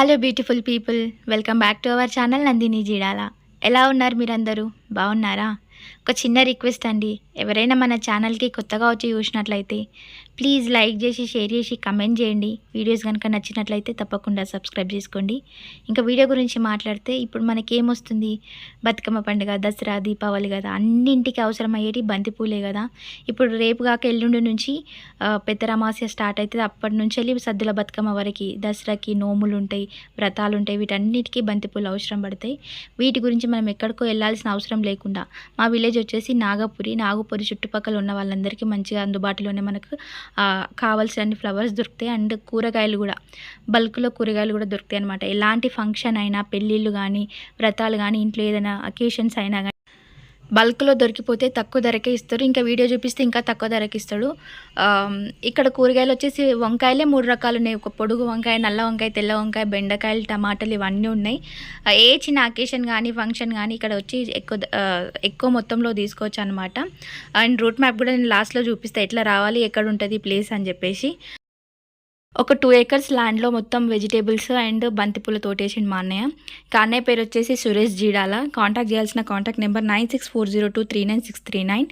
Hello beautiful people welcome back to our channel Nandini Jeedala ఎలా ఉన్నారు మీరందరూ? బాగున్నారా? ఒక చిన్న రిక్వెస్ట్ అండి. ఎవరైనా మన ఛానల్కి కొత్తగా వచ్చి చూసినట్లయితే ప్లీజ్ లైక్ చేసి షేర్ చేసి కమెంట్ చేయండి. వీడియోస్ కనుక నచ్చినట్లయితే తప్పకుండా సబ్స్క్రైబ్ చేసుకోండి. ఇంకా వీడియో గురించి మాట్లాడితే ఇప్పుడు మనకి ఏమొస్తుంది బతుకమ్మ పండుగ దసరా దీపావళి కదా అన్నింటికి అవసరమయ్యేటి బంతిపూలే కదా. ఇప్పుడు రేపు కాక ఎల్లుండి నుంచి పెద్దరామాస్య స్టార్ట్ అవుతుంది అప్పటి నుంచి వెళ్ళి సద్దుల బతుకమ్మ వరకు దసరాకి నోములు ఉంటాయి వ్రతాలు ఉంటాయి వీటన్నిటికీ బంతిపూలు అవసరం పడతాయి. వీటి గురించి మనం ఎక్కడికో వెళ్ళాల్సిన అవసరం లేకుండా మా విలేజ్ వచ్చేసి నాగపురి నాగపురి చుట్టుపక్కల ఉన్న వాళ్ళందరికీ మంచిగా అందుబాటులోనే మనకు కావాల్సిన అన్ని ఫ్లవర్స్ దొరుకుతాయి. అండ్ కూరగాయలు కూడా బల్క్లో కూరగాయలు కూడా దొరుకుతాయి అనమాట ఎలాంటి ఫంక్షన్ అయినా పెళ్ళిళ్ళు కానీ వ్రతాలు కానీ ఇంట్లో ఏదైనా అకేషన్స్ అయినా కానీ బల్క్లో దొరికిపోతే తక్కువ ధరకే ఇస్తారు. ఇంకా వీడియో చూపిస్తే ఇంకా తక్కువ ధరకి ఇస్తాడు. ఇక్కడ కూరగాయలు వచ్చేసి వంకాయలే మూడు రకాలు ఉన్నాయి. ఒక పొడుగు వంకాయ నల్ల వంకాయ తెల్ల వంకాయ బెండకాయలు టమాటాలు ఇవన్నీ ఉన్నాయి. ఏ చిన్న అకేషన్ కానీ ఫంక్షన్ కానీ ఇక్కడ వచ్చి ఎక్కువ ఎక్కువ మొత్తంలో తీసుకోవచ్చు అనమాట అండ్ రూట్ మ్యాప్ కూడా నేను లాస్ట్లో చూపిస్తే. ఎట్లా రావాలి ఎక్కడ ఉంటుంది ప్లేస్ అని చెప్పేసి. ఒక టూ ఏకర్స్ ల్యాండ్లో మొత్తం వెజిటేబుల్స్ అండ్ బంతిపూల తోటేసిండు మా అన్నయ్య. ఇంకా అన్నయ్య పేరు వచ్చేసి సురేష్ జీడాల. కాంటాక్ట్ చేయాల్సిన contact number nine six four zero two three nine six three nine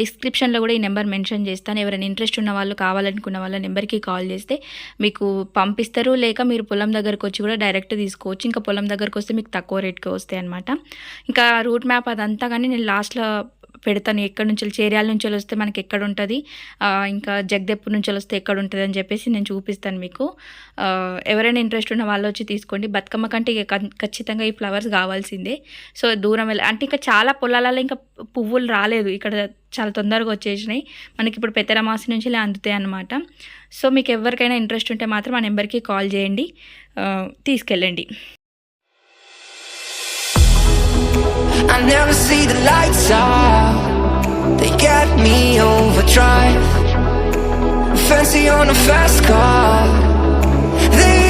డిస్క్రిప్షన్లో కూడా ఈ నెంబర్ మెన్షన్ చేస్తాను. ఎవరైనా ఇంట్రెస్ట్ ఉన్న వాళ్ళు కావాలనుకున్న వాళ్ళ నెంబర్కి కాల్ చేస్తే మీకు పంపిస్తారు. లేక మీరు పొలం దగ్గరకు వచ్చి కూడా డైరెక్ట్ తీసుకోవచ్చు. ఇంకా పొలం దగ్గరకు వస్తే మీకు తక్కువ రేట్కి వస్తాయి అనమాట ఇంకా రూట్ మ్యాప్ అదంతా కానీ నేను లాస్ట్లో పెడతాను. ఎక్కడి నుంచి చేర్యాల నుంచి వస్తే మనకి ఎక్కడ ఉంటుంది? ఇంకా జగదెప్పూర్ నుంచి వస్తే ఎక్కడ ఉంటుంది అని చెప్పేసి నేను చూపిస్తాను మీకు. ఎవరైనా ఇంట్రెస్ట్ ఉన్న వాళ్ళు వచ్చి తీసుకోండి. బతుకమ్మ కంటే ఖచ్చితంగా ఈ ఫ్లవర్స్ కావాల్సిందే. సో దూరం వెళ్ళి అంటే ఇంకా చాలా పొలాలలో ఇంకా పువ్వులు రాలేదు. ఇక్కడ చాలా తొందరగా వచ్చేసినాయి. మనకి ఇప్పుడు పెద్దరమాసి నుంచి ఇలా అందుతాయి అన్నమాట. సో మీకు ఎవరికైనా ఇంట్రెస్ట్ ఉంటే మాత్రం ఆ నెంబర్కి కాల్ చేయండి. తీసుకెళ్ళండి. I never see the lights out. They get me overdrive. Fancy on a fast car. This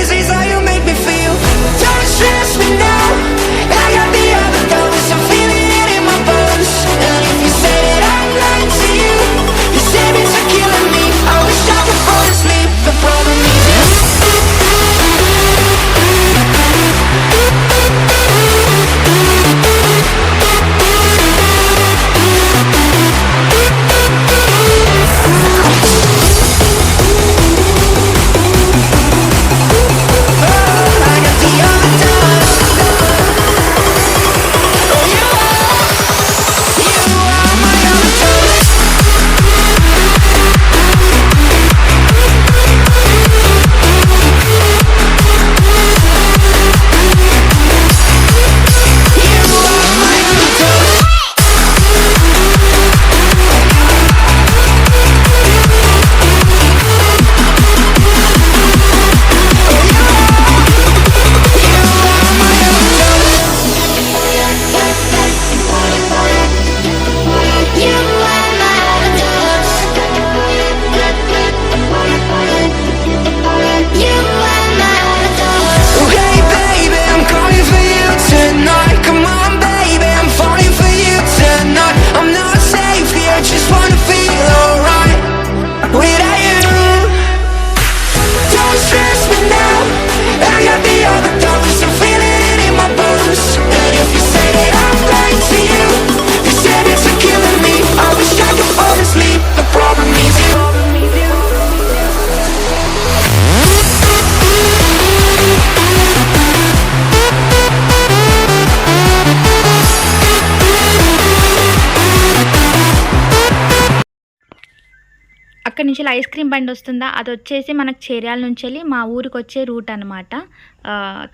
అక్కడి నుంచి ఐస్ క్రీమ్ బండి వస్తుందా? అది వచ్చేసి మనకు చేర్యాల నుంచి వెళ్ళి మా ఊరికి వచ్చే రూట్ అనమాట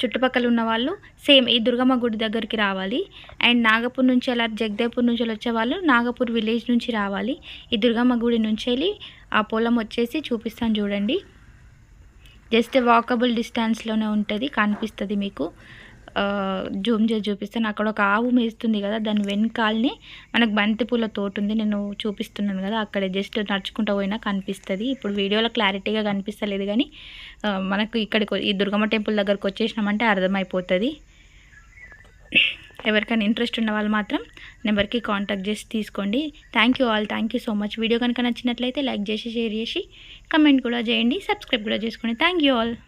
చుట్టుపక్కల ఉన్న వాళ్ళు సేమ్ ఈ దుర్గమ్మ గుడి దగ్గరికి రావాలి. అండ్ నాగపూర్ నుంచి అలా జగదేపూర్ నుంచి వచ్చే వాళ్ళు నాగపూర్ విలేజ్ నుంచి రావాలి. ఈ దుర్గమ్మ గుడి నుంచి వెళ్ళి ఆ పొలం వచ్చేసి చూపిస్తాను చూడండి. జస్ట్ వాకబుల్ డిస్టెన్స్లోనే ఉంటుంది కనిపిస్తుంది మీకు. జూమ్ చేసి చూపిస్తాను అక్కడ ఒక ఆవు మేస్తుంది కదా దాని వెనకాలనే మనకు బంతిపూల తోట ఉంది నేను చూపిస్తున్నాను కదా అక్కడ జస్ట్ నడుచుకుంటూ పోయినా కనిపిస్తుంది. ఇప్పుడు వీడియోలో క్లారిటీగా కనిపిస్తలేదు కానీ మనకు ఇక్కడికి ఈ దుర్గమ్మ టెంపుల్ దగ్గరకు వచ్చేసినామంటే అర్థమైపోతుంది. ఎవరికైనా ఇంట్రెస్ట్ ఉన్న వాళ్ళు మాత్రం నెంబర్కి కాంటాక్ట్ చేసి తీసుకోండి. Thank you all thank you so much video కనుక నచ్చినట్లయితే లైక్ చేసి షేర్ చేసి కమెంట్ కూడా చేయండి సబ్స్క్రైబ్ కూడా చేసుకోండి. Thank you all